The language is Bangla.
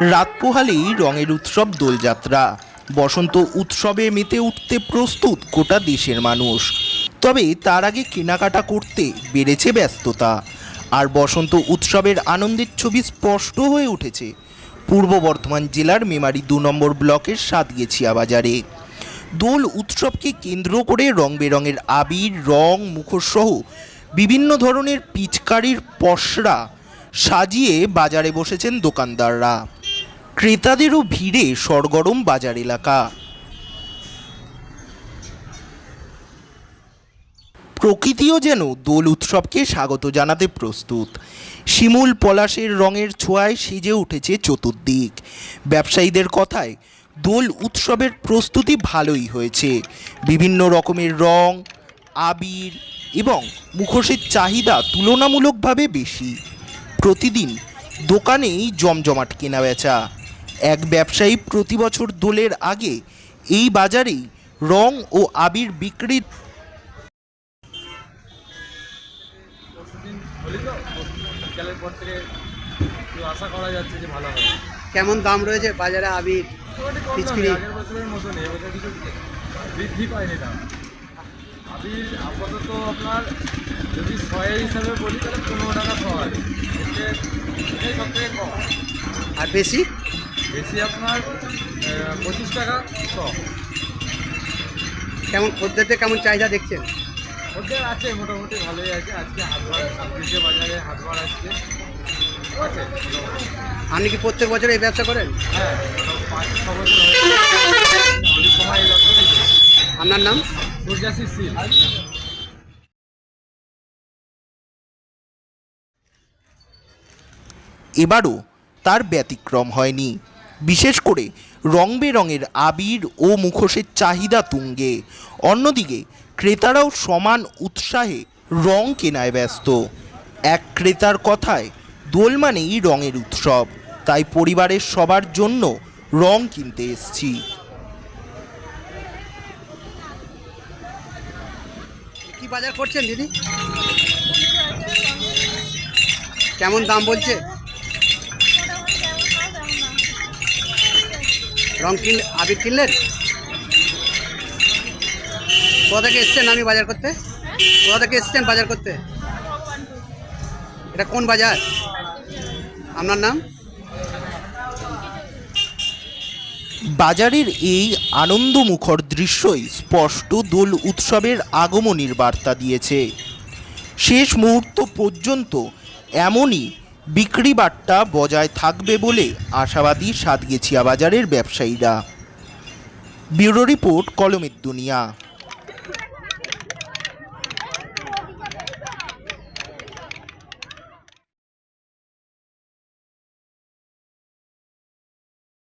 রাত পোহালেই রঙের উৎসব দোলযাত্রা। বসন্ত উৎসবে মেতে উঠতে প্রস্তুত গোটা দেশের মানুষ। তবে তার আগে কেনাকাটা করতে বেড়েছে ব্যস্ততা। আর বসন্ত উৎসবের আনন্দের ছবি স্পষ্ট হয়ে উঠেছে। পূর্ব বর্ধমান জেলার মেমারি দু নম্বর ব্লকের সাতগেছিয়া বাজারে। দোল উৎসবকে কেন্দ্র করে রং বেরঙের আবির, রং, মুখোশসহ বিভিন্ন ধরনের পিচকারির পসরা সাজিয়ে বাজারে বসেছেন দোকানদাররা। ক্রেতাদেরও ভিড়ে সরগরম বাজার এলাকা। প্রকৃতিও যেন দোল উৎসবকে স্বাগত জানাতে প্রস্তুত। শিমুল পলাশের রঙের ছোঁয়ায় সেজে উঠেছে চতুর্দিক। ব্যবসায়ীদের কথায়, দোল উৎসবের প্রস্তুতি ভালোই হয়েছে। বিভিন্ন রকমের রং, আবির এবং মুখোশের চাহিদা তুলনামূলকভাবে বেশি। প্রতিদিন দোকানেই জমজমাট কেনা বেচা এক ব্যবসায়ী প্রতি বছর দোলের আগে এই বাজারেই রং ও আবির বিক্রির কেমন দাম রয়েছে বাজারে আবির বৃদ্ধি পায়নি আমি আপাতত আপনার যদি ছয়ের হিসাবে বলি তাহলে পনেরো টাকা কম আর বেশি? বেশি আপনার পঁচিশ টাকা ছ কেমন খদ্দেরদের কেমন চাহিদা দেখছেন? ওদের আছে মোটামুটি ভালোই আছে। আজকে হাটবার সাবজিকে বাজারে হাটবার আসছে আছে। আপনি কি প্রত্যেক বছর এই ব্যবসা করেন? হ্যাঁ পাঁচ ছ বছর সময় এই ব্যবসা থেকে আপনার নাম? সূর্যাসী সিল এবারও তার ব্যতিক্রম হয়নি। বিশেষ করে রং বেরঙের আবির ও মুখোশের চাহিদা তুঙ্গে। অন্যদিকে, ক্রেতারাও সমান উৎসাহে রং কেনায় ব্যস্ত। এক ক্রেতার কথায়, দোল মানেই রঙের উৎসব, তাই পরিবারের সবার জন্য রং কিনতে এসছি। বাজার করছেন দিদি? কেমন দাম বলছে? রং কিন, আবির কিনলেন? কোথা থেকে এসছেন আমি বাজার করতে? কোথা থেকে এসছেন বাজার করতে? এটা কোন বাজার? আপনার নাম? বাজারের এই আনন্দমুখর দৃশ্যই স্পষ্ট দোল উৎসবের আগমনীর বার্তা দিয়েছে। শেষ মুহূর্ত পর্যন্ত এমনই বিক্রি বার্তা বজায় থাকবে বলে আশাবাদী সাতগেছিয়া বাজারের ব্যবসায়ীরা। ব্যুরো রিপোর্ট কলমের দুনিয়া।